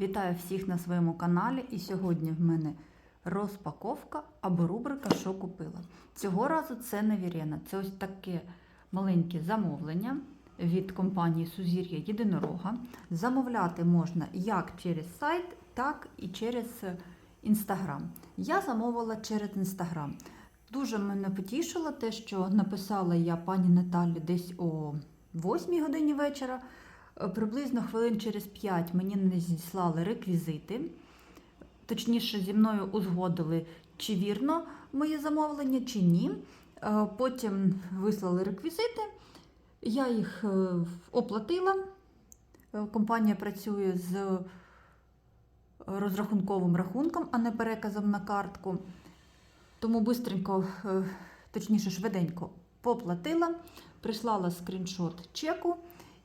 Вітаю всіх на своєму каналі. І сьогодні в мене розпаковка або рубрика Що купила. Цього разу це не Вірена, це ось таке маленьке замовлення від компанії Сузір'я Єдинорога. Замовляти можна як через сайт, так і через інстаграм. Я замовила через інстаграм. Дуже мене потішило те, що написала я пані Наталі десь о 8 годині вечора. Е, Приблизно хвилин через 5 мені не зіслали реквізити. Точніше, зі мною узгодили, чи вірно моє замовлення, чи ні. Е, Потім вислали реквізити. Я їх е, оплатила. Компанія працює з розрахунковим рахунком, а не переказом на картку. Тому е, точніше, швиденько поплатила, прислала скріншот чеку.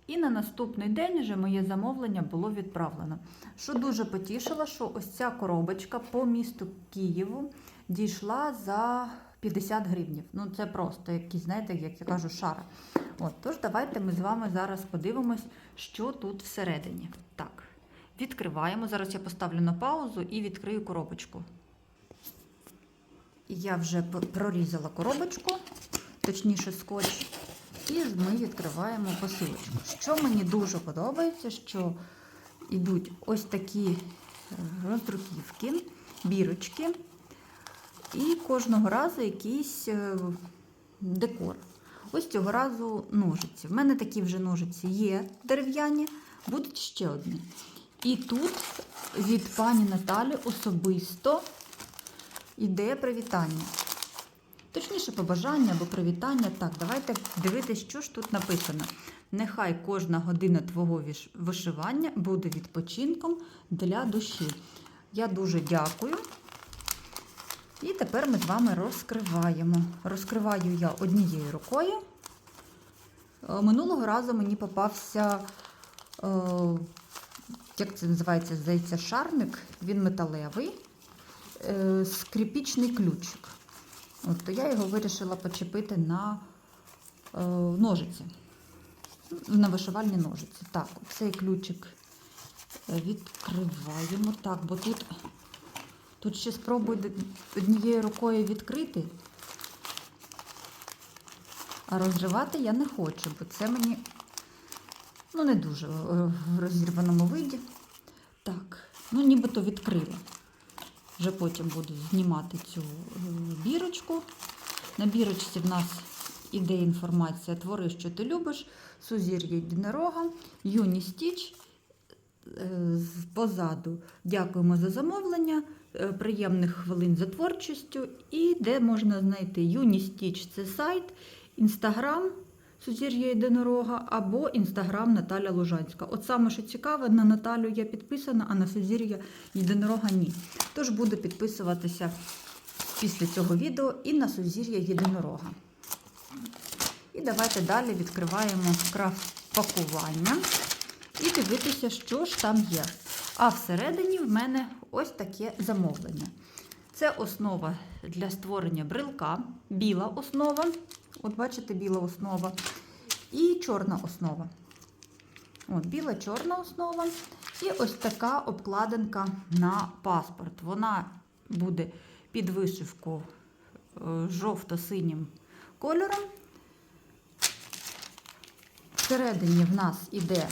І на наступний день вже моє замовлення було відправлено. Що дуже потішило, що ось ця коробочка по місту Києву дійшла за 50 гривнів. Ну це просто якісь, знаєте, як я кажу, шара. От, тож давайте ми з вами зараз подивимось, що тут всередині. Так, відкриваємо. Зараз я поставлю на паузу і відкрию коробочку. Я вже прорізала коробочку, точніше скотч. І ми відкриваємо посилочку. Що мені дуже подобається, що йдуть ось такі е, роздруківки, бірочки, і кожного разу якийсь е, декор. Ось цього разу ножиці. В мене такі вже ножиці є дерев'яні, будуть ще одні. І тут від пані Наталі особисто йде привітання. Точніше, побажання або привітання. Так, давайте дивитися, що ж тут написано. Нехай кожна година твого вишивання буде відпочинком для душі. Я дуже дякую. І тепер ми з вами розкриваємо. Розкриваю я однією рукою. Е, Минулого разу мені попався, е, як це називається, здається, шарник. Він металевий, е, скріпічний ключик. От, то я його вирішила почепити на е, ножиці, на вишивальні ножиці. Так, цей ключик е, відкриваємо. Так, бо тут, тут ще спробую однією рукою відкрити, а розривати я не хочу, бо це мені ну, не дуже е, в розірваному виді. Так, ну нібито відкрила. Вже потім буду знімати цю е, бірочку. На бірочці в нас іде інформація Твори, що ти любиш, Сузір'я єдинорога, Юні Стіч. Е, Позаду дякуємо за замовлення, е, приємних хвилин за творчістю. І де можна знайти Юні Стіч це сайт, інстаграм Сузір'я єдинорога або інстаграм Наталя Лужанська. От саме, що цікаве, на Наталю я підписана, а на Сузір'я єдинорога ні. Тож буду підписуватися після цього відео і на Сузір'я єдинорога. І давайте далі відкриваємо крафт пакування і дивитися, що ж там є. А всередині в мене ось таке замовлення. Це основа для створення брелка, біла основа. От бачите, біла основа. І чорна основа. От, біла чорна основа. І ось така обкладинка на паспорт. Вона буде під вишивку е, жовто-синім кольором. Всередині в нас іде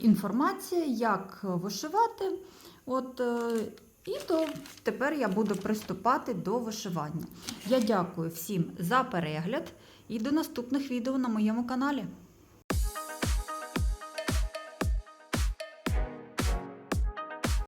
інформація, як вишивати. От, е, і то тепер я буду приступати до вишивання. Я дякую всім за перегляд і до наступних відео на моєму каналі.